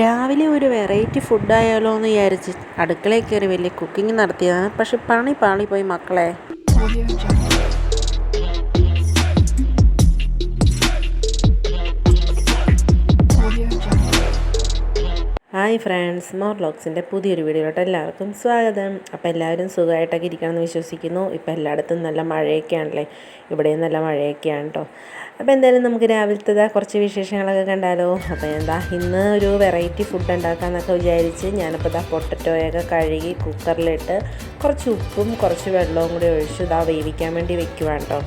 രാവിലെ ഒരു വെറൈറ്റി ഫുഡായാലോ എന്ന് വിചാരിച്ച് അടുക്കളയിൽ കയറി വലിയ കുക്കിംഗ് നടത്തിയതാണ്. പക്ഷെ പണി പാളി പോയി മക്കളെ ഹായ് ഫ്രണ്ട്സ് മോർ ബ്ലോഗ്സിന്റെ പുതിയൊരു വീഡിയോയിലോട്ട് എല്ലാവർക്കും സ്വാഗതം. അപ്പോൾ എല്ലാവരും സുഖമായിട്ടൊക്കെ ഇരിക്കണമെന്ന് വിശ്വസിക്കുന്നു. ഇപ്പോൾ എല്ലായിടത്തും നല്ല മഴയൊക്കെയാണല്ലേ? ഇവിടെയും നല്ല മഴയൊക്കെയാണ് കേട്ടോ. അപ്പോൾ എന്തായാലും നമുക്ക് രാവിലത്തെ കുറച്ച് വിശേഷങ്ങളൊക്കെ കണ്ടാലോ? അപ്പോൾ എന്താ ഇന്ന് ഒരു വെറൈറ്റി ഫുഡ് ഉണ്ടാക്കാമെന്നൊക്കെ വിചാരിച്ച് ഞാനിപ്പോൾ ഇതാ പൊട്ടറ്റോയൊക്കെ കഴുകി കുക്കറിലിട്ട് കുറച്ച് ഉപ്പും കുറച്ച് വെള്ളവും കൂടി ഒഴിച്ച് ഇതാ വേവിക്കാൻ വേണ്ടി വെക്കുവാണ് കേട്ടോ.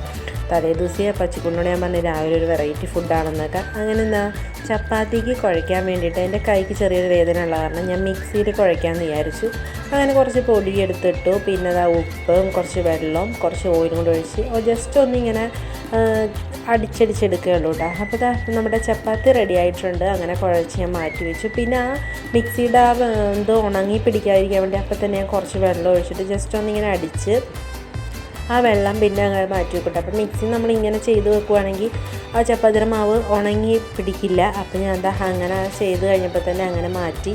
തലേ ദിവസം പച്ചക്കുണ്ണോട് ഞാൻ പറഞ്ഞ രാവിലെ ഒരു വെറൈറ്റി ഫുഡാണെന്നൊക്കെ അങ്ങനെ എന്താ ചപ്പാത്തിക്ക് കുഴയ്ക്കാൻ വേണ്ടിയിട്ട് എന്റെ കൈക്ക് ചെറിയൊരു വേദന ഉള്ള കാരണം ഞാൻ മിക്സിയിൽ കുഴയ്ക്കാമെന്ന് വിചാരിച്ചു. അങ്ങനെ കുറച്ച് പൊടി എടുത്തിട്ടു പിന്നെ അതാ ഉപ്പും കുറച്ച് വെള്ളവും കുറച്ച് ഓയിലും കൂടി ഒഴിച്ച് ജസ്റ്റ് ഒന്നിങ്ങനെ അടിച്ചടിച്ചെടുക്കുകയുള്ളൂ കേട്ടോ അപ്പോൾ ഇതാ നമ്മുടെ ചപ്പാത്തി റെഡി ആയിട്ടുണ്ട്. അങ്ങനെ കുഴച്ച് ഞാൻ മാറ്റി വെച്ചു. പിന്നെ ആ മിക്സിയുടെ ആ എന്തോ ഉണങ്ങി പിടിക്കാതിരിക്കാൻ വേണ്ടി അപ്പോൾ തന്നെ ഞാൻ കുറച്ച് വെള്ളം ഒഴിച്ചിട്ട് ജസ്റ്റ് ഒന്നിങ്ങനെ അടിച്ച് ആ വെള്ളം പിന്നെ അങ്ങനെ മാറ്റി വെക്കട്ടെ അപ്പം മിക്സി നമ്മൾ ഇങ്ങനെ ചെയ്ത് വെക്കുവാണെങ്കിൽ ആ ചപ്പാത്തിയുടെ മാവ് ഉണങ്ങി പിടിക്കില്ല. അപ്പം ഞാൻ എന്താ അങ്ങനെ ചെയ്ത് കഴിഞ്ഞപ്പോൾ തന്നെ അങ്ങനെ മാറ്റി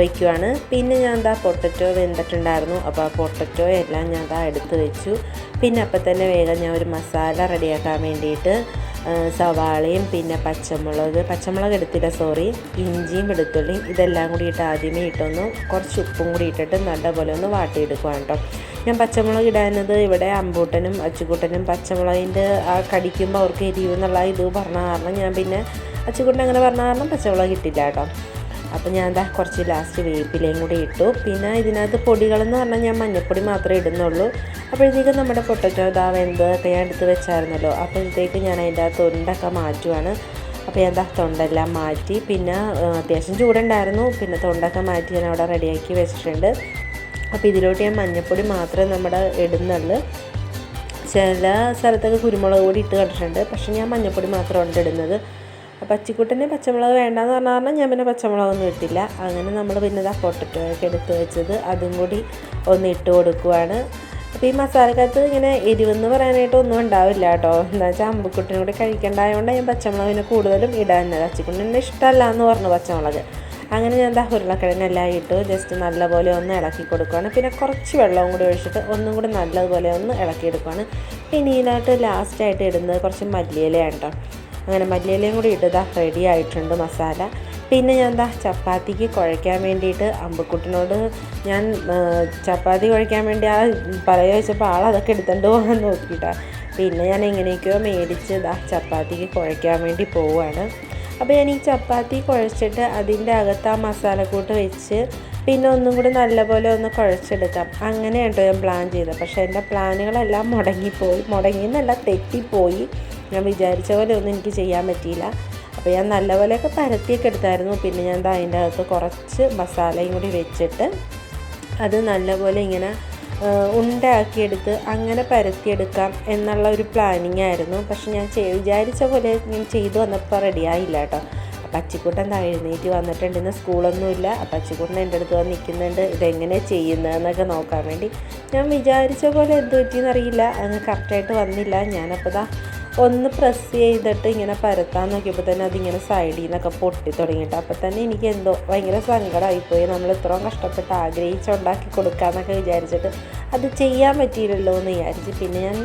വയ്ക്കുവാണ് പിന്നെ ഞാൻ എന്താ പൊട്ടറ്റോ വെന്തിട്ടുണ്ടായിരുന്നു. അപ്പോൾ ആ പൊട്ടറ്റോ എല്ലാം ഞാൻ എന്താ എടുത്ത് വെച്ചു. പിന്നെ അപ്പം തന്നെ വേഗം ഞാൻ ഒരു മസാല റെഡിയാക്കാൻ വേണ്ടിയിട്ട് സവാളയും പിന്നെ പച്ചമുളക് പച്ചമുളക് എടുത്തില്ല സോറി ഇഞ്ചിയും വെളുത്തുള്ളിയും ഇതെല്ലാം കൂടി ഇട്ട് ആദ്യമേ ഇട്ടൊന്ന് കുറച്ച് ഉപ്പും കൂടി ഇട്ടിട്ട് നല്ലപോലെ ഒന്ന് വാട്ടിയെടുക്കുകയാണ് കേട്ടോ ഞാൻ പച്ചമുളക് ഇടാനത് ഇവിടെ അമ്പൂട്ടനും അച്ചുകൂട്ടനും പച്ചമുളകിന്റെ ആ കടിക്കുമ്പോൾ അവർക്ക് എരിവെന്നുള്ള ഇത് പറഞ്ഞ കാരണം ഞാൻ പിന്നെ അച്ചുകൂട്ടൻ അങ്ങനെ പറഞ്ഞ കാരണം പച്ചമുളക് ഇട്ടില്ല കേട്ടോ അപ്പോൾ ഞാൻ എന്താ കുറച്ച് ലാസ്റ്റ് വേപ്പിലയും കൂടി ഇട്ടു. പിന്നെ ഇതിനകത്ത് പൊടികളെന്ന് പറഞ്ഞാൽ ഞാൻ മഞ്ഞൾപ്പൊടി മാത്രമേ ഇടുന്നുള്ളൂ. അപ്പോഴത്തേക്കും നമ്മുടെ പൊട്ടറ്റോ ഇതാ വെന്തതൊക്കെ ഞാൻ എടുത്ത് വെച്ചായിരുന്നല്ലോ. അപ്പോഴത്തേക്ക് ഞാൻ അതിന്റെ ആ തൊണ്ടൊക്കെ മാറ്റുവാണ്. അപ്പോൾ ഞാൻ എന്താ തൊണ്ടെല്ലാം മാറ്റി. പിന്നെ അത്യാവശ്യം ചൂടുണ്ടായിരുന്നു. പിന്നെ തൊണ്ടൊക്കെ മാറ്റി ഞാൻ അവിടെ റെഡിയാക്കി വെച്ചിട്ടുണ്ട്. അപ്പോൾ ഇതിലോട്ട് ഞാൻ മഞ്ഞൾപ്പൊടി മാത്രമേ നമ്മുടെ ഇടുന്നുള്ളൂ. ചില സ്ഥലത്തൊക്കെ കുരുമുളക് പൊടി ഇട്ട് കണ്ടിട്ടുണ്ട്. പക്ഷേ ഞാൻ മഞ്ഞൾപ്പൊടി മാത്രമാണ് ഇടുന്നത്. അപ്പോൾ പച്ചിക്കുട്ടന് പച്ചമുളക് വേണ്ടാന്ന് പറഞ്ഞ കാരണം ഞാൻ പിന്നെ പച്ചമുളകൊന്നും ഇട്ടില്ല. അങ്ങനെ നമ്മൾ പിന്നെ ഇതാ പൊട്ടറ്റോയൊക്കെ എടുത്ത് വെച്ചത്. അതും കൂടി ഒന്ന് ഇട്ട് കൊടുക്കുവാണ്. അപ്പോൾ ഈ മസാലക്കകത്ത് ഇങ്ങനെ എരിവെന്ന് പറയാനായിട്ട് ഒന്നും ഉണ്ടാവില്ല കേട്ടോ. എന്താ വെച്ചാൽ അമ്പുക്കുട്ടിനും കൂടി കഴിക്കേണ്ടതായതുകൊണ്ട് ഞാൻ പച്ചമുളകിനെ കൂടുതലും ഇടാൻ അച്ചിക്കുട്ടിനെ ഇഷ്ടമല്ല എന്ന് പറഞ്ഞു പച്ചമുളക്. അങ്ങനെ ഞാൻ എന്താ ഉരുളക്കിഴങ്ങെല്ലാം ഇട്ടു. ജസ്റ്റ് നല്ലപോലെ ഒന്ന് ഇളക്കി കൊടുക്കുകയാണ് പിന്നെ കുറച്ച് വെള്ളവും കൂടി ഒഴിച്ചിട്ട് ഒന്നും കൂടി നല്ലതുപോലെ ഒന്ന് ഇളക്കിയെടുക്കുകയാണ് പിന്നെ ഇതിനകത്ത് ലാസ്റ്റായിട്ട് ഇടുന്നത് കുറച്ച് മല്ലിയിലയാണ് കേട്ടോ. അങ്ങനെ മല്ലിയിലയും കൂടി ഇട്ടതാ റെഡി ആയിട്ടുണ്ട് മസാല. പിന്നെ ഞാൻ എന്താ ചപ്പാത്തിക്ക് കുഴയ്ക്കാൻ വേണ്ടിയിട്ട് അമ്പക്കുട്ടിനോട് ഞാൻ ചപ്പാത്തി കുഴയ്ക്കാൻ വേണ്ടി ആ പറയുക വെച്ചപ്പോൾ ആൾ അതൊക്കെ എടുത്തുകൊണ്ട് പോകാൻ നോക്കിയിട്ടാണ് പിന്നെ ഞാൻ എങ്ങനെയൊക്കെയോ മേടിച്ച് ഇതാ ചപ്പാത്തിക്ക് കുഴയ്ക്കാൻ വേണ്ടി പോവുകയാണ് അപ്പോൾ ഞാൻ ഈ ചപ്പാത്തി കുഴച്ചിട്ട് അതിന്റെ അകത്ത് ആ മസാലക്കൂട്ട് വെച്ച് പിന്നെ ഒന്നും കൂടി നല്ലപോലെ ഒന്ന് കുഴച്ചെടുക്കാം. അങ്ങനെയാണ് കേട്ടോ ഞാൻ പ്ലാൻ ചെയ്തത്. പക്ഷേ എന്റെ പ്ലാനുകളെല്ലാം മുടങ്ങിപ്പോയി. മുടങ്ങിയെന്നല്ല തെറ്റിപ്പോയി. ഞാൻ വിചാരിച്ച പോലെ ഒന്നും എനിക്ക് ചെയ്യാൻ പറ്റിയില്ല. അപ്പോൾ ഞാൻ നല്ലപോലെയൊക്കെ പരത്തിയൊക്കെ എടുത്തായിരുന്നു. പിന്നെ ഞാൻ അതിന്റെ അകത്ത് കുറച്ച് മസാലയും കൂടി വെച്ചിട്ട് അത് നല്ലപോലെ ഇങ്ങനെ ഉണ്ടാക്കിയെടുത്ത് അങ്ങനെ പരത്തിയെടുക്കാം എന്നുള്ള ഒരു പ്ലാനിങ് ആയിരുന്നു. പക്ഷെ ഞാൻ വിചാരിച്ച പോലെ ഞാൻ ചെയ്തു വന്നപ്പോൾ റെഡിയായില്ല കേട്ടോ. അപ്പം അച്ചിക്കുട്ടൻ എഴുന്നേറ്റ് വന്നിട്ടുണ്ട്. ഇന്ന് സ്കൂളൊന്നുമില്ല അപ്പം അച്ചിക്കുട്ടൻ എന്റെ അടുത്ത് വന്ന് നിൽക്കുന്നുണ്ട്. ഇതെങ്ങനെ ചെയ്യുന്നതെന്നൊക്കെ നോക്കാൻ വേണ്ടി. ഞാൻ വിചാരിച്ച പോലെ എന്ത് പറ്റിയെന്നറിയില്ല. അങ്ങ് കറക്റ്റായിട്ട് വന്നില്ല. ഞാനപ്പോൾ ദാ ഒന്ന് പ്രസ് ചെയ്തിട്ട് ഇങ്ങനെ പരത്താൻ നോക്കിയപ്പോൾ തന്നെ അതിങ്ങനെ സൈഡിൽ നിന്നൊക്കെ പൊട്ടി തുടങ്ങിയിട്ട്. അപ്പോൾ തന്നെ എനിക്ക് എന്തോ ഭയങ്കര സങ്കടമായിപ്പോയി നമ്മൾ ഇത്രയും കഷ്ടപ്പെട്ട് ആഗ്രഹിച്ചുണ്ടാക്കി കൊടുക്കാമെന്നൊക്കെ വിചാരിച്ചിട്ട് അത് ചെയ്യാൻ പറ്റിയില്ലല്ലോ എന്ന് വിചാരിച്ച്. പിന്നെ ഞാൻ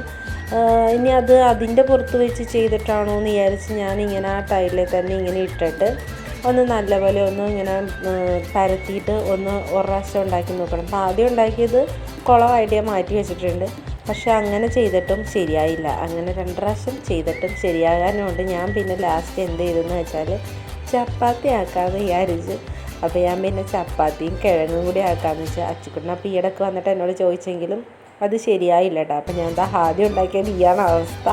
ഇനി അത് അതിന്റെ പുറത്ത് വെച്ച് ചെയ്തിട്ടാണോ എന്ന് വിചാരിച്ച് ഞാൻ ഇങ്ങനെ ആ ടൈലിൽ തന്നെ ഇങ്ങനെ ഇട്ടിട്ട് ഒന്ന് നല്ലപോലെ ഒന്ന് ഇങ്ങനെ പരത്തിയിട്ട് ഒന്ന് ഒരു ഉണ്ടാക്കി നോക്കണം. അപ്പോൾ ആദ്യം ഉണ്ടാക്കിയത് കുളമായിട്ട് ഞാൻ മാറ്റി വെച്ചിട്ടുണ്ട്. പക്ഷെ അങ്ങനെ ചെയ്തിട്ടും ശരിയായില്ല. അങ്ങനെ രണ്ട് പ്രാവശ്യം ചെയ്തിട്ടും ശരിയാകാനുണ്ട്. ഞാൻ പിന്നെ ലാസ്റ്റ് എന്ത് ചെയ്തെന്ന് വെച്ചാൽ ചപ്പാത്തി ആക്കാമെന്ന് വിചാരിച്ചു. അപ്പോൾ ഞാൻ പിന്നെ ചപ്പാത്തിയും കിഴങ്ങും കൂടി ആക്കാമെന്ന് വെച്ചാൽ അച്ചുക്കുട്ടൻ അപ്പോൾ ഈയിടക്ക് വന്നിട്ട് എന്നോട് ചോദിച്ചെങ്കിലും അത് ശരിയായില്ല കേട്ടോ അപ്പോൾ ഞാൻ എന്താ ആദ്യം ഉണ്ടാക്കിയത് ഈയാണ് അവസ്ഥ.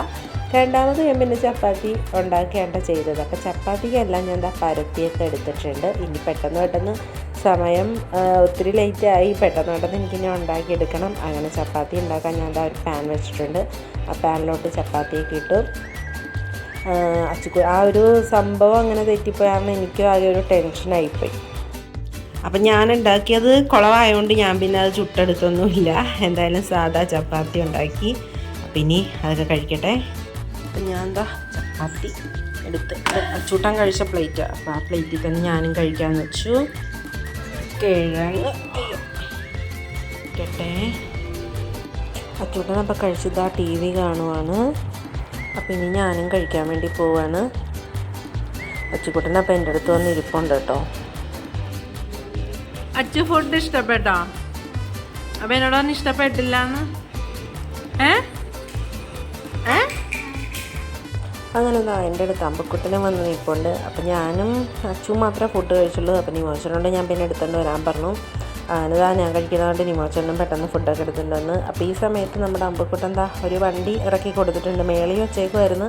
രണ്ടാമത് ഞാൻ പിന്നെ ചപ്പാത്തി ഉണ്ടാക്കിയാണ് ചെയ്തത്. അപ്പോൾ ചപ്പാത്തിക്കെല്ലാം ഞാൻ എന്താ പരത്തിയൊക്കെ എടുത്തിട്ടുണ്ട്. ഇനി പെട്ടെന്ന് പെട്ടെന്ന് സമയം ഒത്തിരി ലേറ്റ് ആയി. പെട്ടെന്ന് പെട്ടെന്ന് എനിക്കിനി ഉണ്ടാക്കിയെടുക്കണം അങ്ങനെ ചപ്പാത്തി ഉണ്ടാക്കാൻ ഞാൻ ഒരു പാൻ വെച്ചിട്ടുണ്ട്. ആ പാനിലോട്ട് ചപ്പാത്തിയൊക്കെ ഇട്ടു. അച്ചുക്കു ആ ഒരു സംഭവം അങ്ങനെ തെറ്റിപ്പോയാണ് എനിക്ക് ആകെ ഒരു ടെൻഷനായിപ്പോയി അപ്പം ഞാൻ ഉണ്ടാക്കിയത് കുളവായതുകൊണ്ട് ഞാൻ പിന്നെ അത് ചുട്ടെടുത്തൊന്നുമില്ല. എന്തായാലും സാധാ ചപ്പാത്തി ഉണ്ടാക്കി. അപ്പം ഇനി അതൊക്കെ കഴിക്കട്ടെ. അപ്പം ഞാൻ എന്താ ചപ്പാത്തി എടുത്ത് ചുട്ടാൻ കഴിച്ച പ്ലേറ്റ് അപ്പോൾ ആ പ്ലേറ്റിൽ തന്നെ ഞാനും കഴിക്കാമെന്ന് വെച്ചു. കിഴങ്ങ്. കേട്ടെ അച്ചൂട്ടൻ അപ്പോൾ കഴിച്ചത് ആ ടി വി കാണുവാണ്. അപ്പം ഇനി ഞാനും കഴിക്കാൻ വേണ്ടി പോവാണ്. അച്ചുക്കുട്ടൻ അപ്പം എന്റെ അടുത്ത് വന്ന് ഇരിപ്പുണ്ട് കേട്ടോ. അച്ചു ഫുഡ് ഇഷ്ടപ്പെട്ടോ? അപ്പം എന്നോടൊന്നും ഇഷ്ടപ്പെട്ടില്ല എന്ന് ഏ? അങ്ങനെ ദാ എന്റെ അടുത്ത് അമ്പക്കുട്ടനും വന്ന് നിൽപ്പുണ്ട്. അപ്പം ഞാനും അച്ചു മാത്രമേ ഫുഡ് കഴിച്ചുള്ളൂ. അപ്പം നിമോച്ചനോട് ഞാൻ പിന്നെ എടുത്തുകൊണ്ട് വരാൻ പറഞ്ഞു. ദാ ഞാൻ കഴിക്കുന്നതുകൊണ്ട് നിമോച്ചനും പെട്ടെന്ന് ഫുഡൊക്കെ എടുത്തിട്ടുണ്ടെന്ന്. അപ്പോൾ ഈ സമയത്ത് നമ്മുടെ അമ്പക്കുട്ടൻ എന്താ ഒരു വണ്ടി ഇറക്കി കൊടുത്തിട്ടുണ്ട്. മേളിൽ വെച്ചേക്കുമായിരുന്നു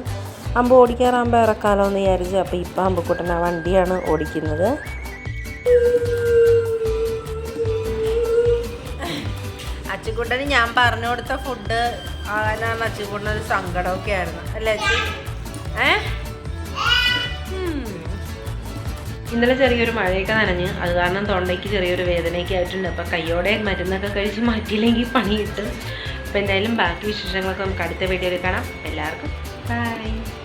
അമ്പ് ഓടിക്കാറാകുമ്പോൾ ഇറക്കാമല്ലോ എന്ന് വിചാരിച്ചു അപ്പോൾ ഇപ്പം അമ്പക്കുട്ടൻ ആ വണ്ടിയാണ് ഓടിക്കുന്നത്. അച്ചുകൂട്ടന് ഞാൻ പറഞ്ഞു കൊടുത്ത ഫുഡ് ആകാനാണ് അച്ചുകുട്ടന് ഒരു സങ്കടമൊക്കെ ആയിരുന്നു. അല്ലേ അച്ചു ഏ? ഇന്നലെ ചെറിയൊരു മഴയൊക്കെ നനഞ്ഞ്. അത് കാരണം തൊണ്ടയ്ക്ക് ചെറിയൊരു വേദനയൊക്കെ ആയിട്ടുണ്ട്. അപ്പോൾ കയ്യോടെ മരുന്നൊക്കെ കഴിച്ച് മാറ്റിയില്ലെങ്കിൽ പണിയിട്ട്. അപ്പം അപ്പോൾ എന്തായാലും ബാക്കി വിശേഷങ്ങളൊക്കെ നമുക്ക് അടുത്ത വീഡിയോയിൽ കാണാം. എല്ലാവർക്കും ബൈ